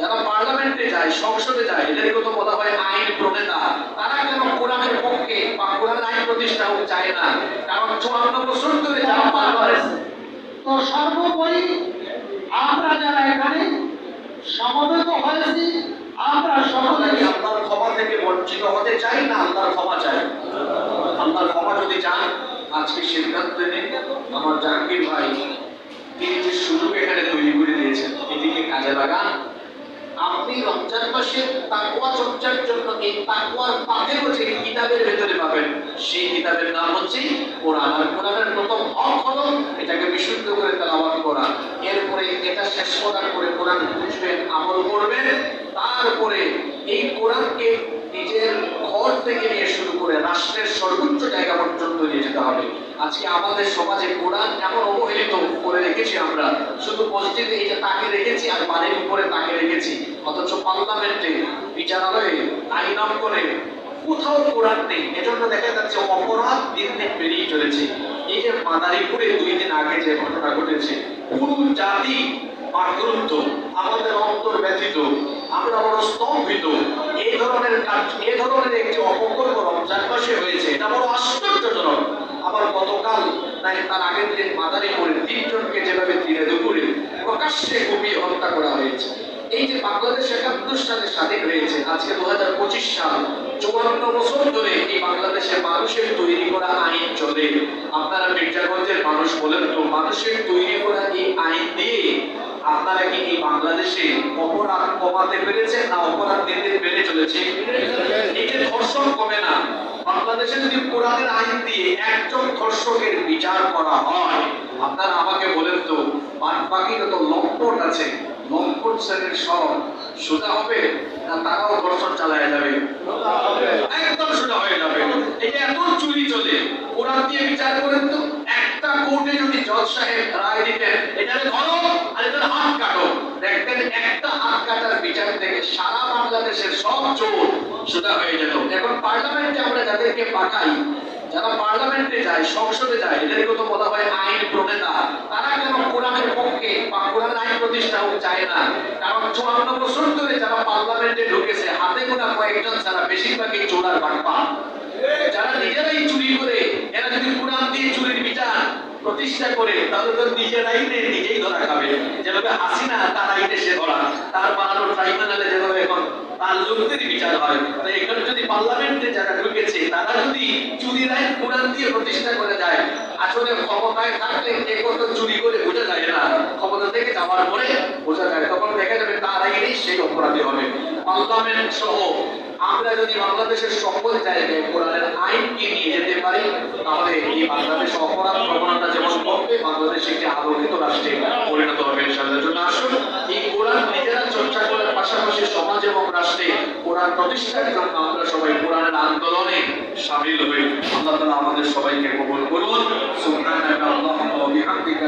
যারা পার্লামেন্টে যায়, সংসদে যায় এদেরকে তো বলা হয় আইন প্রণেতা। তারা কেন কোরআনের পক্ষে বা কোরআন আইন প্রতিষ্ঠা চায় না। কারণ চুয়ান্ন বছর ধরে যারা পার করেছে, তো সর্বোপরি আমরা যারা এখানে সমবেত হয়েছি, আমরা সকলে আল্লাহর ক্ষমা থেকে বঞ্চিত হতে চাই না, আল্লাহর ক্ষমা চাই। আল্লাহর ক্ষমা যদি চান, আজকে সিদ্ধান্ত নিন, আমার জাহাঙ্গীর ভাই তিনি যে সুযোগ এখানে তৈরি করে দিয়েছেন। এটিকে কাজে লাগান। তাকওয়া চর্চার জন্য এই তাকওয়ার পাথেও যে কিতাবের ভেতরে পাবেন। সেই কিতাবের নাম হচ্ছে কোরআন। আর কোরআনের প্রথম হক হলো এটাকে বিশুদ্ধ করে তেলাওয়াত করা। এরপরে এটা শেষ করার পরে কোরআন বুঝবেন, আমল করবেন। তারপরে এই কোরআনকে নিজের ঘর থেকে নিয়ে শুরু করে রাষ্ট্রের সর্বোচ্চ জায়গা পর্যন্ত নিয়ে যেতে হবে। আজকে আমাদের সমাজে কোরআন এমন অবহেলিত করে রেখেছি আমরা। শুধু মসজিদে এই যে তাকে রেখেছি আর বাড়ির উপরে তাকে রেখেছি। পার্লামেন্টে বিচারালয়ে আইন করে কোথাও কোরআন নেই, এজন্য দেখা যাচ্ছে অপরাধ দিন দিন বেরিয়ে চলেছে। এই যে মাদারীপুরে দুই দিন আগে যে ঘটনা ঘটেছে, পুরো জাতি আক্রান্ত আমাদের অন্তর ব্যথিত, আমরা বড় স্তম্ভিত। এই ধরনের কাজ, এই ধরনের একটি অপকর্ম রমজান মাসে হয়েছে, এটা বড় আশ্চর্যজনক। আবার গতকাল নাই তার আগের দিন মাদারীপুরে তিনজনকে যেভাবে দিনে দুপুরে প্রকাশ্যে কুপিয়ে হত্যা করা হয়েছে এই যে বাংলাদেশ একাত্তর সালে স্বাধীন হয়েছে আজকে দু হাজার পঁচিশ সাল চুয়ান্ন বছর ধরে এই বাংলাদেশের মানুষের তৈরি করা আইন চলে। আপনারা মির্জাগঞ্জের মানুষ বলেন তো, মানুষের তৈরি করা এই আইন দিয়ে আপনারা কি এই বাংলাদেশে অপরাধ কমাতে পেরেছেন না অপরাধ দিন বেড়ে চলেছে এই ধর্ষণ কমে না। বাংলাদেশে যদি কোরআনের আইন দিয়ে একজন ধর্ষকের বিচার করা হয়, আপনারা আমাকে বলেন তো বাকি যত লম্পট আছে, লম্পট শ্রেণির সব সোজা হবে না তারাও ধর্ষণ চালায় যাবে একদম সোজা হয়ে যাবে এই যে এত চুরি চলে কোরআন দিয়ে বিচার করেন তো, একটা কোর্টে যদি জজ সাহেব রায় দিতেন, এটারে ধরো আর এটার হাত কাটো। দেখতেন একটা হাত কাটার বিচার থেকে সারা বাংলাদেশের সব চোর সোজা হয়ে যেত। এখন পার্লামেন্টে আমরা যাদেরকে পাঠাই, যারা পার্লামেন্টে যায়, সংসদে যায় এদেরকে তো বলা হয় আইন প্রণেতা। তারা কেন কোরআনের পক্ষে বা কোরআন আইন প্রতিষ্ঠা চায় না। কারণ চুয়ান্ন বছর ধরে যারা পার্লামেন্টে ঢুকেছে, হাতে গোনা কয়েকজন ছাড়া বেশিরভাগই চোরার বাটপা যারা নিজেরাই চুরি করে, এরা যদি কোরআন দিয়ে চুরির বিচার প্রতিষ্ঠা করে, তাহলে তো নিজেরাই নিজেই ধরা খাবে। যেভাবে হাসিনা তার আইনে সে ধরা, তার বানানো ট্রাইব্যুনালে যেভাবে এখন তার লোকদেরই বিচার হয়। তো এখানে যদি পার্লামেন্টে যারা ঢুকেছে, তারা যদি চুরির আইন কোরআন দিয়ে প্রতিষ্ঠা করে যায়, আসলে ক্ষমতায় থাকলে কে কত চুরি করে বোঝা যায় না। ক্ষমতা থেকে যাওয়ার পরে বোঝা যায়, তখন দেখা যাবে তার আইনেই সেই অপরাধী হবে। পার্লামেন্ট সহ আমরা যদি বাংলাদেশের সকল জায়গায় কোরআনের আইনকে নিয়ে যেতে পারি, তাহলে এই বাংলাদেশ অপরাধ প্রবণতা যেমন কমবে, বাংলাদেশ একটি আলোকিত রাষ্ট্রে পরিণত হবে ইনশাআল্লাহ। জন্য আসুন, এই কোরআন নিজেরা চর্চা করার পাশাপাশি সমাজ এবং রাষ্ট্রে কোরআন প্রতিষ্ঠার জন্য আমরা সবাই কোরআনের আন্দোলনে সামিল হই। আল্লাহ তাআলা আমাদের সবাইকে কবুল করুন। সুবহানাকা আল্লাহুম্মা ওয়া বিহামদিকা